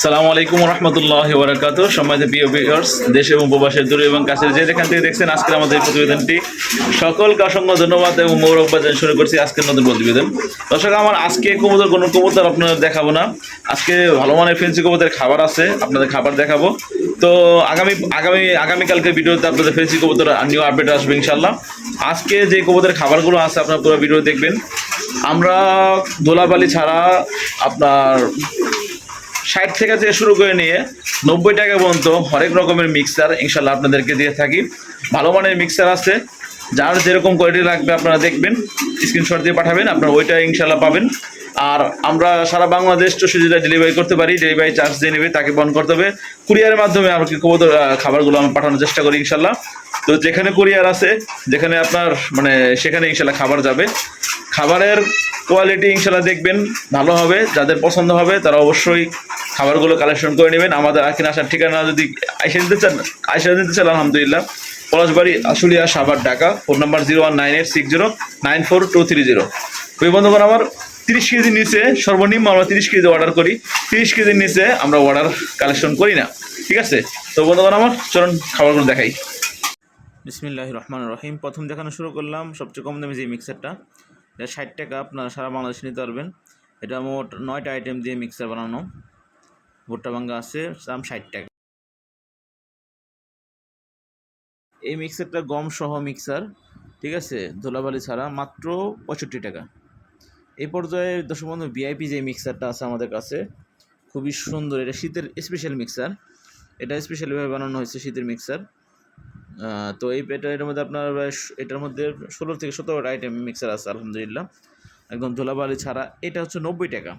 আসসালামু আলাইকুম রহমতুল্লাহ বরাকাত সম্মানিত প্রিয় ভিউয়ার্স দেশ এবং প্রবাসের দূরে এবং কাছের যে যেখান থেকে দেখছেন, আজকের আমাদের এই প্রতিবেদনটি সকলকে অসংখ্য ধন্যবাদ এবং মৌরব্বাদ শুরু করছি আজকের নতুন প্রতিবেদন। দর্শক, আমার আজকে কবুতর, কোনো কবুতর আপনাদের দেখাবো না। আজকে ভালো মানের ফেন্সি কবুতরের খাবার আছে, আপনাদের খাবার দেখাবো। তো আগামী আগামী আগামীকালকে ভিডিওতে আপনাদের ফেন্সি কবুতর নিউ আপডেট আসবে ইনশাল্লাহ আজকে যে কবুতরের খাবারগুলো আছে, আপনারা পুরো ভিডিও দেখবেন। আমরা দোলাবালি ছাড়া আপনার ষাট থেকে থেকে শুরু করে নিয়ে নব্বই টাকা পর্যন্ত হরেক রকমের মিক্সার ইনশাল্লাহ আপনাদেরকে দিয়ে থাকি। ভালো মানের মিক্সার আছে। যার যেরকম কোয়ালিটি লাগবে আপনারা দেখবেন স্ক্রিনশট দিয়ে পাঠাবেন, আপনারা ওইটা ইনশাল্লাহ পাবেন। আর আমরা সারা বাংলাদেশ তো সুবিধা ডেলিভারি করতে পারি ডেলিভারি চার্জ দিয়ে নেবে তাকে বন্ধ করতে হবে। কুরিয়ারের মাধ্যমে আমরা কি খাবারগুলো আমরা পাঠানোর চেষ্টা করি ইনশাল্লাহ তো যেখানে কুরিয়ার আছে, যেখানে আপনার মানে সেখানে ইনশাল্লাহ খাবার যাবে। খাবারের কোয়ালিটি ইনশাল্লাহ দেখবেন, ভালো হবে। যাদের পছন্দ হবে, তারা অবশ্যই খাবারগুলো কালেকশন করে নেবেন। আমাদের আকিন আসার ঠিকানা যদি আইসে দিতে চান, আইসে দিতে চান, আলহামদুলিল্লাহ। Palashbari, Ashulia, Savar, Dhaka. Phone number zero one nine eight six zero nine four two three zero ওই বন্ধুগণ, আমার তিরিশ কেজির নিচে, সর্বনিম্ন আমরা তিরিশ কেজি অর্ডার করি। তিরিশ কেজির নিচে আমরা অর্ডার কালেকশন করি না। ঠিক আছে? তো বন্ধুগণ আমার, চলুন খাবারগুলো দেখাই। বিসমিল্লাহ রহমান রহিম। প্রথম দেখানো শুরু করলাম সবচেয়ে কম দামি যে মিক্সারটা এটা ষাট টাকা, আপনারা সারা বাংলাদেশে নিতে পারবেন। এটা মোট নয়টা আইটেম দিয়ে মিক্সার বানানো। ভুট্টা ভাঙ্গা আছে, দাম ষাট টাকা। এই মিক্সারটা গম সহ মিক্সার ঠিক আছে? ধুলাবালি ছাড়া মাত্র পঁয়ষট্টি টাকা। এই পর্যায়ে দর্শক বন্ধু ভিআইপি যে মিক্সারটা আছে আমাদের কাছে, খুবই সুন্দর। এটা শীতের স্পেশাল মিক্সার এটা স্পেশালিভাবে বানানো হয়েছে শীতের মিক্সার তো এই এটা এটার মধ্যে আপনার এটার মধ্যে ষোলো থেকে সতেরোটা আইটেম মিক্সার আছে, আলহামদুলিল্লাহ। একদম ধুলাবালি ছাড়া। এটা হচ্ছে নব্বই টাকা।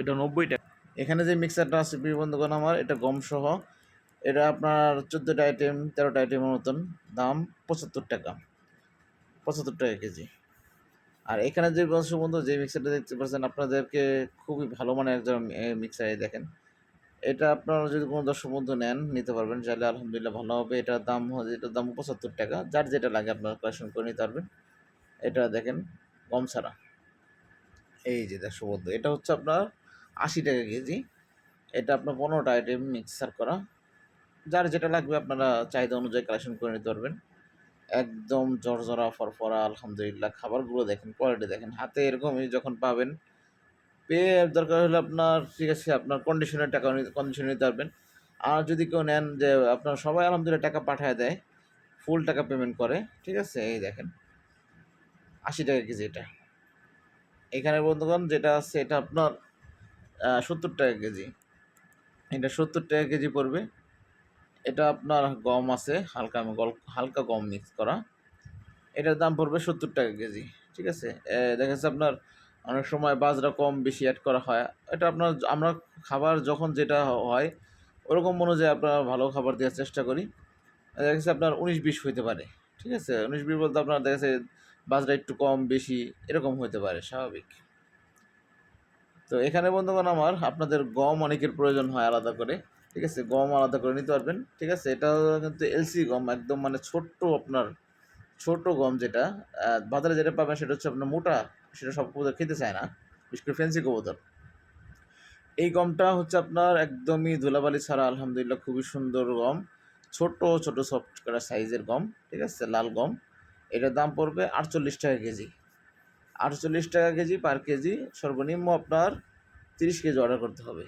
এটা নব্বই টাকা। এখানে যে মিক্সারটা আছে, প্রিয় আমার, এটা গম সহ এটা আপনার চোদ্দোটা আইটেম তেরোটা আইটেমের মতন দাম পঁচাত্তর টাকা। পঁচাত্তর টাকা কেজি। আর এখানে যে বন্ধু যে মিক্সারটা দেখতে পাচ্ছেন, আপনাদেরকে খুবই ভালো মানের একজন মিক্সার দেখেন। এটা আপনারা যদি কোনো দর্শক বন্ধু নেন, নিতে পারবেন। চাইলে আলহামদুলিল্লাহ ভালো হবে। এটার দাম এটার দাম পঁচাত্তর টাকা। যার যেটা লাগে আপনারা কালেকশন করে নিতে পারবেন। এটা দেখেন কম ছাড়া। এই যে দর্শক বন্ধু, এটা হচ্ছে আপনার আশি টাকা কেজি। এটা আপনার পনেরোটা আইটেম মিক্সার করা। যার যেটা লাগবে আপনারা চাহিদা অনুযায়ী কালেকশন করে নিতে পারবেন। একদম জরজরা, ফরফরা, আলহামদুলিল্লাহ, খাবারগুলো দেখেন কোয়ালিটি দেখেন। হাতে এরকমই যখন পাবেন, পেয়ে দরকার হলে আপনার, ঠিক আছে, আপনার কন্ডিশনের টাকা কন্ডিশনে নিতে পারবেন। আর যদি কেউ নেন যে, আপনার সবাই আলহামদুলিল্লাহ টাকা পাঠায় দেয় ফুল টাকা পেমেন্ট করে, ঠিক আছে, এই দেখেন, আশি টাকা কেজি এটা। এখানে বন্ধুগণ যেটা আছে, এটা আপনার সত্তর টাকা কেজি। এটা সত্তর টাকা কেজি পড়বে। এটা আপনার গম আছে, হালকা হালকা গম মিক্স করা। এটার দাম পড়বে সত্তর টাকা কেজি, ঠিক আছে? দেখা যাচ্ছে আপনার অনেক সময় বাজরা কম বেশি অ্যাড করা হয়। এটা আপনার আমরা খাবার যখন যেটা হয়, ওরকম অনুযায়ী আপনার ভালো খাবার দেওয়ার চেষ্টা করি। দেখা যাচ্ছে আপনার উনিশ বিশ হইতে পারে, ঠিক আছে? উনিশ বিশ বলতে আপনার দেখা যাচ্ছে বাজরা একটু কম বেশি এরকম হতে পারে, স্বাভাবিক। তো এখানে বন্ধুগণ আমার, আপনাদের গম অনেকের প্রয়োজন হয় আলাদা করে। ঠিক আছে, গম আলাদা করে নিতে পারবেন। ঠিক আছে, এটা কিন্তু এলসি গম, একদম মানে ছোট্ট আপনার ছোট গম যেটা। বাজারে যেটা পাবেন সেটা হচ্ছে আপনার মোটা, সেটা সব কবুতর খেতে চায় না, বিশেষ করে ফেন্সি কবুতর। এই গমটা হচ্ছে আপনার একদমই ধুলাবালি ছাড়া, আলহামদুলিল্লাহ খুবই সুন্দর গম। ছোট ছোট সফট করা সাইজের গম, ঠিক আছে, লাল গম। এটার দাম পড়বে আটচল্লিশ টাকা কেজি। আটচল্লিশ টাকা কেজি পার কেজি, সর্বনিম্ন আপনার তিরিশ কেজি অর্ডার করতে হবে।